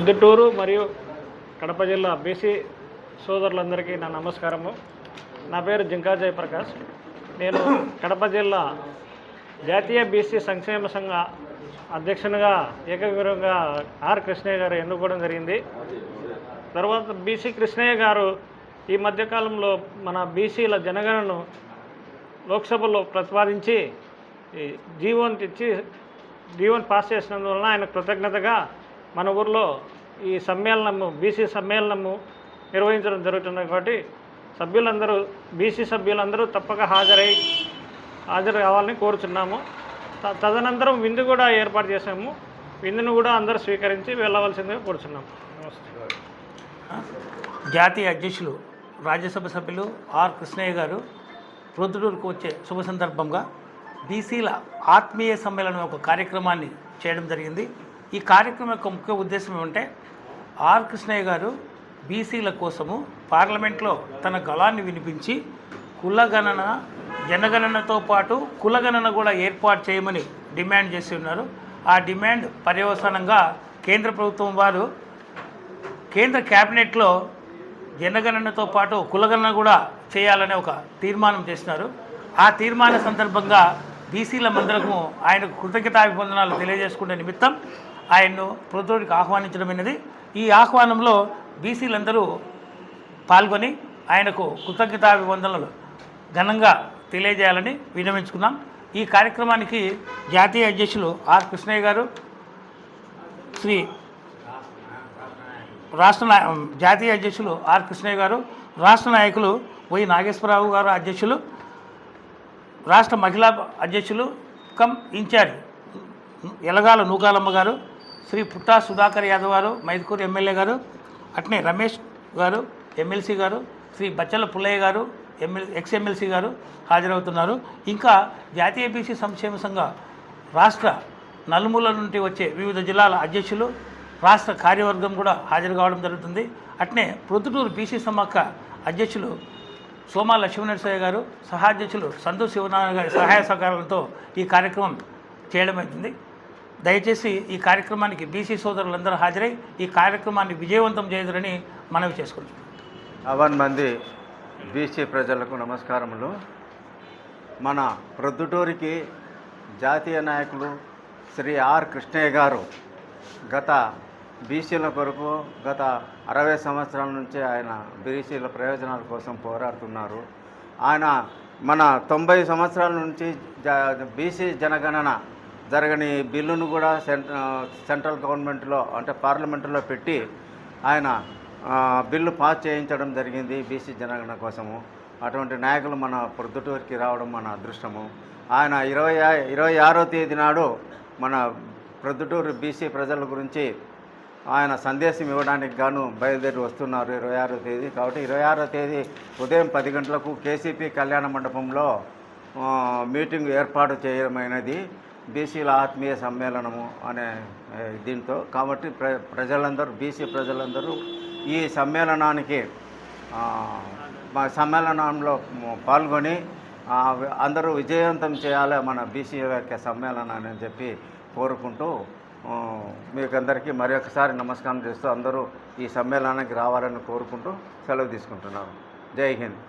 ప్రొద్దుటూరు మరియు కడప జిల్లా బీసీ సోదరులందరికీ నా నమస్కారము. నా పేరు జింకా జయప్రకాష్. నేను కడప జిల్లా జాతీయ బీసీ సంక్షేమ సంఘ అధ్యక్షునిగా ఏకగ్రీవంగా ఆర్ కృష్ణయ్య గారు ఎన్నుకోవడం జరిగింది. తర్వాత బీసీ కృష్ణయ్య గారు ఈ మధ్యకాలంలో మన బీసీల జనగణను లోక్సభలో ప్రతిపాదించి ఈ జీవోని తెచ్చి జీవోని పాస్ చేసినందువలన ఆయన కృతజ్ఞతగా మన ఊర్లో ఈ సమ్మేళనము బీసీ సమ్మేళనము నిర్వహించడం జరుగుతుంది కాబట్టి సభ్యులందరూ బీసీ సభ్యులందరూ తప్పక హాజరై హాజరు కావాలని కోరుచున్నాము. త- తదనంతరం విందు కూడా ఏర్పాటు చేసాము విందును కూడా అందరూ స్వీకరించి వెళ్ళవలసిందిగా కోరుచున్నాము. జాతీయ అధ్యక్షులు రాజ్యసభ సభ్యులు ఆర్ కృష్ణయ్య గారు ప్రొద్దుటూరుకు వచ్చే శుభ సందర్భంగా బీసీల ఆత్మీయ సమ్మేళనం ఒక కార్యక్రమాన్ని చేయడం జరిగింది. ఈ కార్యక్రమం యొక్క ముఖ్య ఉద్దేశం ఏమంటే ఆర్ కృష్ణయ్య గారు బీసీల కోసము పార్లమెంట్లో తన గళాన్ని వినిపించి కులగణన జనగణనతో పాటు కులగణన కూడా ఏర్పాటు చేయమని డిమాండ్ చేసి ఉన్నారు. ఆ డిమాండ్ పర్యవసానంగా కేంద్ర ప్రభుత్వం వారు కేంద్ర క్యాబినెట్లో జనగణనతో పాటు కులగణన కూడా చేయాలనే ఒక తీర్మానం చేసినారు. ఆ తీర్మాన సందర్భంగా బీసీల మందరకు ఆయనకు కృతజ్ఞతాభివందనాలు తెలియజేసుకునే నిమిత్తం ఆయన్ను ప్రొద్దుడికి ఆహ్వానించడమైనది ఈ ఆహ్వానంలో బీసీలందరూ పాల్గొని ఆయనకు కృతజ్ఞతాభివందనలు ఘనంగా తెలియజేయాలని విన్నవించుకున్నాం. ఈ కార్యక్రమానికి జాతీయ అధ్యక్షులు ఆర్ కృష్ణయ్య గారు శ్రీ రాష్ట్ర జాతీయ అధ్యక్షులు ఆర్ కృష్ణయ్య గారు రాష్ట్ర నాయకులు వై నాగేశ్వరరావు గారు అధ్యక్షులు రాష్ట్ర మహిళా అధ్యక్షులు కమ్ ఇన్ఛార్జ్ ఎలగాల నూకాలమ్మ గారు శ్రీ పుట్టా సుధాకర్ యాదవ్ గారు మైదుకూరు ఎమ్మెల్యే గారు అట్నే రమేష్ గారు ఎమ్మెల్సీ గారు శ్రీ బచ్చల పుల్లయ్య గారు ఎమ్మెల్ ఎక్స్ ఎమ్మెల్సీ గారు హాజరవుతున్నారు. ఇంకా జాతీయ బీసీ సంక్షేమ సంఘ రాష్ట్ర నలుమూల నుండి వచ్చే వివిధ జిల్లాల అధ్యక్షులు రాష్ట్ర కార్యవర్గం కూడా హాజరు కావడం జరుగుతుంది. అట్నే ప్రొద్దుటూరు బీసీ సమ్మక్క అధ్యక్షులు సోమా లక్ష్మీనరసయ్య గారు సహాధ్యక్షులు సంతోష్ శివనారాయణ గారి సహాయ సహకారాలతో ఈ కార్యక్రమం చేయడం అవుతుంది దయచేసి ఈ కార్యక్రమానికి బీసీ సోదరులందరూ హాజరై ఈ కార్యక్రమాన్ని విజయవంతం చేయదురని మనవి చేసుకుంటున్నాం. అవన్ మంది బీసీ ప్రజలకు నమస్కారములు. మన ప్రొద్దుటూరికి జాతీయ నాయకులు శ్రీ ఆర్ కృష్ణయ్య గారు గత బీసీల కొరకు గత అరవై సంవత్సరాల నుంచి ఆయన బీసీల ప్రయోజనాల కోసం పోరాడుతున్నారు. ఆయన మన తొంభై సంవత్సరాల నుంచి జ బీసీ జనగణన జరగని బిల్లును కూడా సెంట్రల్ గవర్నమెంట్లో అంటే పార్లమెంటులో పెట్టి ఆయన బిల్లు పాస్ చేయించడం జరిగింది బీసీ జనగణన కోసము. అటువంటి నాయకులు మన ప్రొద్దుటూరికి రావడం మన అదృష్టము. ఆయన ఇరవై ఇరవై ఆరో తేదీ నాడు మన ప్రొద్దుటూరు బీసీ ప్రజల గురించి ఆయన సందేశం ఇవ్వడానికి గాను బయలుదేరి వస్తున్నారు ఇరవై ఆరో తేదీ. కాబట్టి ఇరవై ఆరో తేదీ ఉదయం పది గంటలకు కేసీపీ కళ్యాణ మండపంలో మీటింగ్ ఏర్పాటు చేయడమైనది. బీసీల ఆత్మీయ సమ్మేళనము అనే దీంతో కాబట్టి ప్ర ప్రజలందరూ బీసీ ప్రజలందరూ ఈ సమ్మేళనానికి మా సమ్మేళనంలో పాల్గొని అందరూ విజయవంతం చేయాలి మన బీసీ యొక్క సమ్మేళనాన్ని అని చెప్పి కోరుకుంటూ మీకు అందరికీ మరొకసారి నమస్కారం చేస్తూ అందరూ ఈ సమ్మేళనానికి రావాలని కోరుకుంటూ సెలవు తీసుకుంటున్నాను. జై హింద్.